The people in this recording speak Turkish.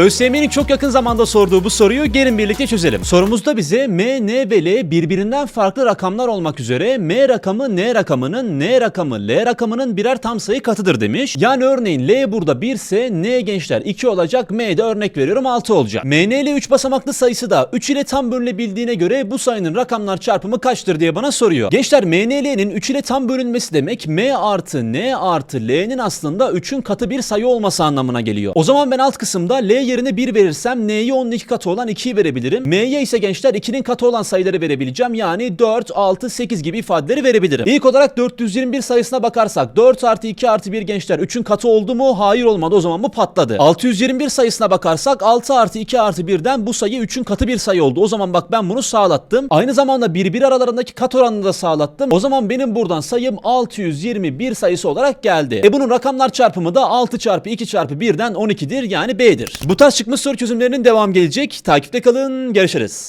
ÖSYM'nin çok yakın zamanda sorduğu bu soruyu gelin birlikte çözelim. Sorumuzda bize M, N ve L birbirinden farklı rakamlar olmak üzere M rakamı N rakamının, N rakamı L rakamının birer tam sayı katıdır demiş. Yani örneğin L burada 1 ise N gençler 2 olacak, M de örnek veriyorum 6 olacak. M, N ile 3 basamaklı sayısı da 3 ile tam bölünebildiğine göre bu sayının rakamlar çarpımı kaçtır diye bana soruyor. Gençler M, N, L'nin 3 ile tam bölünmesi demek M artı N artı L'nin aslında 3'ün katı bir sayı olması anlamına geliyor. O zaman ben alt kısımda L yerine 1 verirsem N'ye 10'un 2 katı olan 2'yi verebilirim. M'ye ise gençler 2'nin katı olan sayıları verebileceğim. Yani 4, 6, 8 gibi ifadeleri verebilirim. İlk olarak 421 sayısına bakarsak 4 artı 2 artı 1 gençler 3'ün katı oldu mu? Hayır olmadı. O zaman bu patladı. 621 sayısına bakarsak 6 artı 2 artı 1'den bu sayı 3'ün katı bir sayı oldu. O zaman bak ben bunu sağlattım. Aynı zamanda birbiri aralarındaki kat oranını da sağlattım. O zaman benim buradan sayım 621 sayısı olarak geldi. E bunun rakamlar çarpımı da 6 çarpı 2 çarpı 1'den 12'dir yani B'dir. Bu tarz çıkmış soru çözümlerinin devam gelecek. Takipte kalın. Görüşürüz.